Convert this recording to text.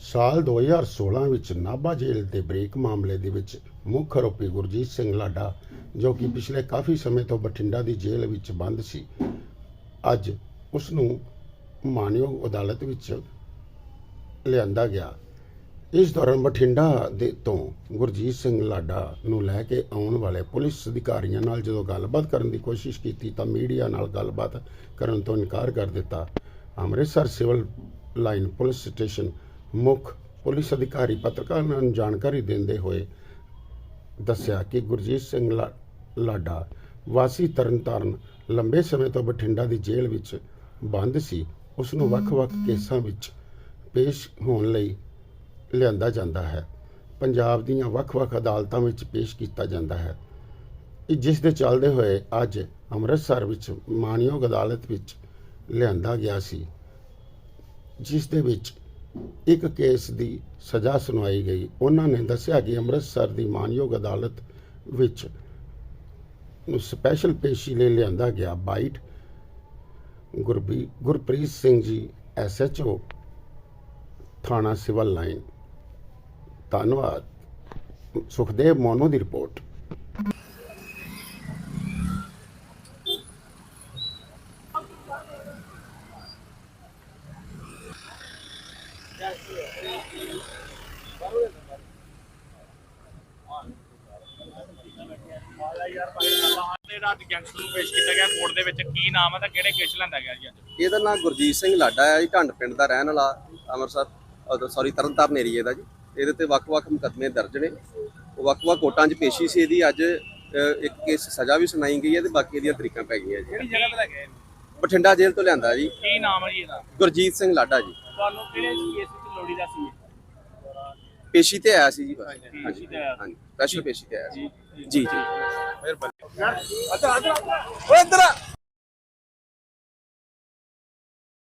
ਸਾਲ 2016 ਵਿੱਚ ਨਾਭਾ ਜੇਲ੍ਹ ਦੇ ਬ੍ਰੇਕ ਮਾਮਲੇ ਦੇ ਵਿੱਚ ਮੁੱਖ ਆਰੋਪੀ ਗੁਰਜੀਤ ਸਿੰਘ ਲਾਡਾ, ਜੋ ਕਿ ਪਿਛਲੇ ਕਾਫੀ ਸਮੇਂ ਤੋਂ ਬਠਿੰਡਾ ਦੀ ਜੇਲ੍ਹ ਵਿੱਚ ਬੰਦ ਸੀ, ਅੱਜ ਉਸ ਨੂੰ ਮਾਨਯੋਗ ਅਦਾਲਤ ਵਿੱਚ ਲਿਆਂਦਾ ਗਿਆ। ਇਸ ਦੌਰਾਨ ਬਠਿੰਡਾ ਦੇ ਤੋਂ ਗੁਰਜੀਤ ਸਿੰਘ ਲਾਡਾ ਨੂੰ ਲੈ ਕੇ ਆਉਣ ਵਾਲੇ ਪੁਲਿਸ ਅਧਿਕਾਰੀਆਂ ਨਾਲ ਜਦੋਂ ਗੱਲਬਾਤ ਕਰਨ ਦੀ ਕੋਸ਼ਿਸ਼ ਕੀਤੀ ਤਾਂ ਮੀਡੀਆ ਨਾਲ ਗੱਲਬਾਤ ਕਰਨ ਤੋਂ ਇਨਕਾਰ ਕਰ ਦਿੱਤਾ। Amritsar civil line police station ਮੁੱਖ ਪੁਲਿਸ ਅਧਿਕਾਰੀ ਪੱਤਰਕਾਰਾਂ ਨੂੰ ਜਾਣਕਾਰੀ ਦਿੰਦੇ ਹੋਏ ਦੱਸਿਆ ਕਿ ਗੁਰਜੀਤ ਸਿੰਘ ਲਾਡਾ ਵਾਸੀ ਤਰਨਤਾਰਨ ਲੰਬੇ ਸਮੇਂ ਤੋਂ ਬਠਿੰਡਾ ਦੀ ਜੇਲ੍ਹ ਵਿੱਚ ਬੰਦ ਸੀ। ਉਸ ਨੂੰ ਵੱਖ-ਵੱਖ ਕੇਸਾਂ ਵਿੱਚ ਪੇਸ਼ ਹੋਣ ਲਈ ਲਿਆਂਦਾ ਜਾਂਦਾ ਹੈ। ਪੰਜਾਬ ਦੀਆਂ ਵੱਖ-ਵੱਖ ਅਦਾਲਤਾਂ ਵਿੱਚ ਪੇਸ਼ ਕੀਤਾ ਜਾਂਦਾ ਹੈ। ਇਹ ਜਿਸ ਦੇ ਚੱਲਦੇ ਹੋਏ ਅੱਜ ਅੰਮ੍ਰਿਤਸਰ ਵਿੱਚ ਮਾਨਯੋਗ ਅਦਾਲਤ ਵਿੱਚ ਲਿਆਂਦਾ ਗਿਆ ਸੀ। ਜਿਸ ਦੇ ਵਿੱਚ ਇੱਕ ਕੇਸ ਦੀ ਸਜ਼ਾ ਸੁਣਾਈ ਗਈ। ਉਹਨਾਂ ਨੇ ਦੱਸਿਆ ਕਿ ਅੰਮ੍ਰਿਤਸਰ ਦੀ ਮਾਨਯੋਗ ਅਦਾਲਤ ਵਿੱਚ ਨੂੰ ਸਪੈਸ਼ਲ ਪੇਸ਼ੀ ਲਈ ਲਿਆਂਦਾ ਗਿਆ। ਬਾਈਟ ਗੁਰਬੀ, ਗੁਰਪ੍ਰੀਤ ਸਿੰਘ ਜੀ ਐਸਐਚਓ ਥਾਣਾ ਸਿਵਲ ਲਾਈਨ। ਧੰਨਵਾਦ। ਸੁਖਦੇਵ ਮੋਨੋ ਦੀ ਰਿਪੋਰਟ। ਜਿਹੜਾ ਅੱਜ ਗੈਂਗਸਟਰ ਨੂੰ ਪੇਸ਼ ਕੀਤਾ ਗਿਆ ਕੋਰਟ ਦੇ ਵਿੱਚ ਕੀ ਨਾਮ ਹੈ ਤੇ ਕਿਹੜੇ ਕੇਸ ਲੈਂਦਾ ਗਿਆ ਜੀ ਅੱਜ? ਇਹਦਾ ਨਾਮ ਗੁਰਜੀਤ ਸਿੰਘ ਲਾਡਾ ਹੈ ਜੀ ਢੰਡ ਪਿੰਡ ਦਾ ਰਹਿਣ ਵਾਲਾ ਅੰਮ੍ਰਿਤਸਰ ਸੌਰੀ ਤਰਨਤਾਰਨ ਏਰੀਏ ਦਾ ਜੀ। ਇਹਦੇ ਤੇ ਵੱਖ-ਵੱਖ ਮੁਕੱਦਮੇ ਦਰਜ ਨੇ। ਉਹ ਵੱਖ-ਵੱਖ ਕੋਰਟਾਂ 'ਚ ਪੇਸ਼ੀ ਸੀ ਇਹਦੀ। ਅੱਜ ਇੱਕ ਕੇਸ ਸਜ਼ਾ ਵੀ ਸੁਣਾਈ ਗਈ ਹੈ ਤੇ ਬਾਕੀ ਇਹਦੀਆਂ ਤਰੀਕਾਂ ਪੈ ਗਈਆਂ ਜੀ। ਕਿਹੜੀ ਜਗ੍ਹਾ ਤੇ ਲੈ ਗਏ ਬਠਿੰਡਾ ਜੇਲ੍ਹ ਤੋਂ ਲਿਆਂਦਾ ਜੀ। ਕੀ ਨਾਮ ਹੈ ਜੀ ਇਹਦਾ? ਗੁਰਜੀਤ ਸਿੰਘ ਲਾਡਾ ਜੀ। ਤੁਹਾਨੂੰ ਕਿਹੜੇ ਕੇਸ ਵਿੱਚ ਲੋੜੀ ਦਾ ਸੀ? ਪੇਸ਼ੀ ਤੇ ਆਇਆ ਸੀ ਜੀ ਹਾਂਜੀ। ਹਾਂਜੀ ਸਪੈਸ਼ਲ ਪੇਸ਼ੀ ਤੇ ਆਇਆ ਸੀ। ਜੀ ਜੀ ਜੀ ਮਿਹਰਬਾਨੀ ਓਏ ਇੱਧਰ ਆ।